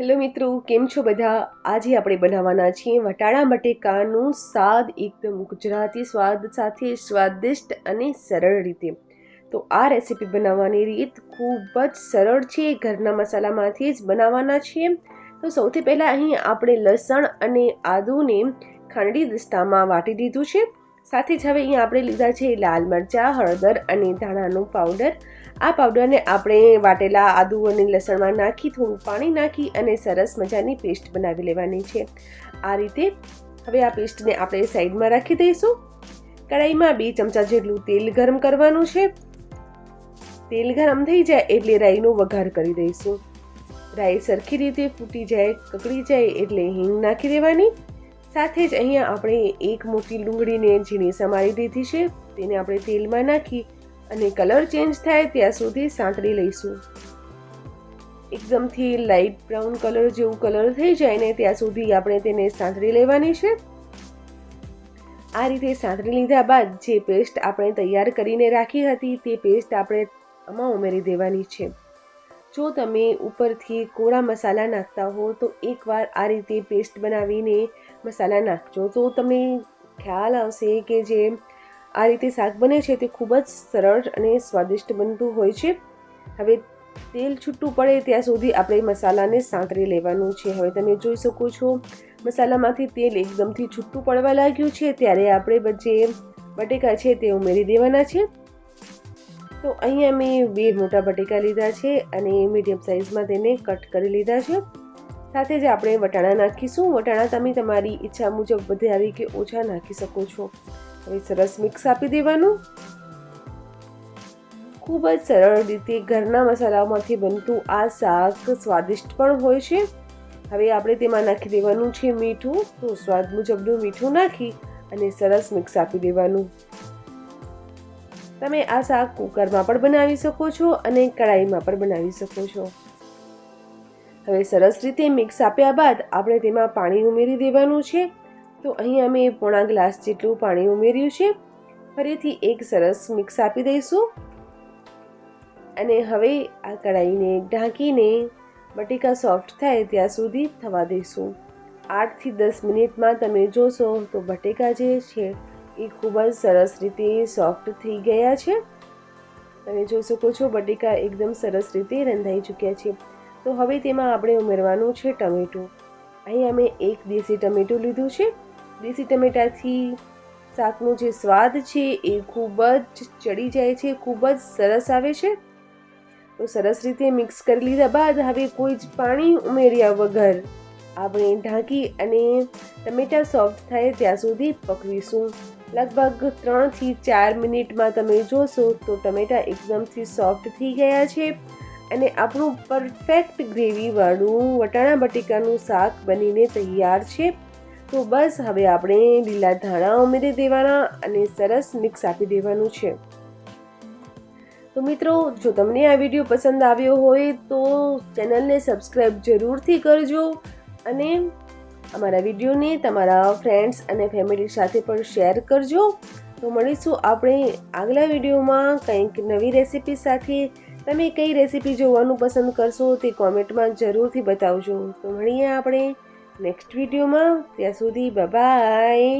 Hello મિત્રો, કેમ છો બધા? આજે આપણે બનાવવાના છીએ વટાણા બટેકાનું સ્વાદ એકદમ ગુજરાતી સ્વાદ સાથે સ્વાદિષ્ટ અને સરળ રીતે. તો આ રેસીપી બનાવવાની રીત ખૂબ જ સરળ છે. ઘરના મસાલામાંથી જ બનાવવાના છીએ. તો સૌથી પહેલાં અહીં આપણે લસણ અને આદુને ખાંડી દસ્તામાં વાટી દીધું છે. સાથે જ હવે અહીંયા આપણે લીધા છે લાલ મરચાં, હળદર અને ધાણાનું પાવડર આ પાવડરને આપણે વાટેલા આદુ અને લસણમાં નાખી, થોડું પાણી નાખી અને સરસ મજાની પેસ્ટ બનાવી લેવાની છે. આ રીતે હવે આ પેસ્ટને આપણે સાઈડમાં રાખી દઈશું. કઢાઈમાં બે ચમચા જેટલું તેલ ગરમ કરવાનું છે. તેલ ગરમ થઈ જાય એટલે રાઈનો વઘાર કરી દઈશું. રાઈ સરખી રીતે ફૂટી જાય, કકડી જાય એટલે હિંગ નાખી દેવાની. સાથે જ અહીંયા આપણે એક મોટી ડુંગળીને ઝીણી સમારી દીધી છે. તેને આપણે તેલમાં નાખી અને કલર ચેન્જ થાય ત્યાં સુધી સાંતળી લઈશું. એકદમથી લાઇટ બ્રાઉન કલર જેવું કલર થઈ જાય ને ત્યાં સુધી આપણે તેને સાંતળી લેવાની છે. આ રીતે સાંતળી લીધા બાદ જે પેસ્ટ આપણે તૈયાર કરીને રાખી હતી તે પેસ્ટ આપણે આમાં ઉમેરી દેવાની છે. જો તમે ઉપરથી કોળા મસાલા નાખતા હો, તો એકવાર આ રીતે પેસ્ટ બનાવીને મસાલા નાખજો. તો તમને ખ્યાલ આવશે કે જે આ રીતે શાક બને છે તે ખૂબ જ સરળ અને સ્વાદિષ્ટ બનતું હોય છે. હવે તેલ છૂટું પડે ત્યાં સુધી આપણે મસાલાને સાંતરી લેવાનું છે. હવે તમે જોઈ શકો છો, મસાલામાંથી તેલ એકદમથી છૂટું પડવા લાગ્યું છે. ત્યારે આપણે જે બટેકા છે તે ઉમેરી દેવાના છે. તો અહીંયા મેં બે મોટા બટેકા લીધા છે અને મીડિયમ સાઇઝમાં તેને કટ કરી લીધા છે. સાથે જ આપણે વટાણા નાખીશું. વટાણા તમે તમારી ઈચ્છા મુજબ વધારી કે ઓછા નાખી શકો છો. હવે સરસ મિક્સ આપી દેવાનું. ખૂબ જ સરળ રીતે ઘરના મસાલામાંથી બનતું આ શાક સ્વાદિષ્ટ પણ હોય છે. હવે આપણે તેમાં નાખી દેવાનું છે મીઠું. તો સ્વાદ મુજબનું મીઠું નાખી અને સરસ મિક્સ આપી દેવાનું. તમે આ શાક કુકરમાં પણ બનાવી શકો છો અને કઢાઈમાં પણ બનાવી શકો છો. હવે સરસ રીતે મિક્સ આપ્યા બાદ આપણે તેમાં પાણી ઉમેરી દેવાનું છે. તો અહીં અમે પોણા ગ્લાસ જેટલું પાણી ઉમેર્યું છે. ફરીથી એક સરસ મિક્સ આપી દઈશું. અને હવે આ કઢાઈને ઢાંકીને બટેકા સોફ્ટ થાય ત્યાં સુધી થવા દઈશું. આઠથી દસ મિનિટમાં તમે જોશો તો બટેકા જે છે એ ખૂબ જ સરસ રીતે સોફ્ટ થઈ ગયા છે. તમે જોઈ શકો છો બટેકા એકદમ સરસ રીતે રંધાઈ ચૂક્યા છે. તો હવે તેમાં આપણે ઉમેરવાનું છે ટમેટું. અહીં અમે એક દેશી ટમેટું લીધું છે. દેશી ટમેટાથી શાકનો જે સ્વાદ છે એ ખૂબ જ ચડી જાય છે, ખૂબ જ સરસ આવે છે. તો સરસ રીતે મિક્સ કરી લીધા બાદ હવે કોઈ જ પાણી ઉમેર્યા વગર આપણે ઢાંકી અને ટમેટા સોફ્ટ થાય ત્યાં સુધી પકવીશું. લગભગ ત્રણથી ચાર મિનિટમાં તમે જોશો તો ટમેટા એકદમથી સોફ્ટ થઈ ગયા છે અને આપણું પરફેક્ટ ગ્રેવીવાળું વટાણા બટેકાનું શાક બનીને તૈયાર છે. તો બસ હવે આપણે લીલા ધાણા ઉમેરી દેવાના અને સરસ મિક્સ આપી દેવાનું છે. તો મિત્રો, જો તમને આ વીડિયો પસંદ આવ્યો હોય તો ચેનલને સબસ્ક્રાઈબ જરૂરથી કરજો અને અમારા વિડીયોને તમારા ફ્રેન્ડ્સ અને ફેમિલી સાથે પણ શેર કરજો. તો મળીશું આપણે આગલા વિડીયોમાં કંઈક નવી રેસીપી સાથે. તમે કઈ રેસીપી જોવાનું પસંદ કરશો તે કોમેન્ટમાં જરૂરથી બતાવજો. તો મળીએ આપણે નેક્સ્ટ વિડીયોમાં. ત્યાં સુધી બાય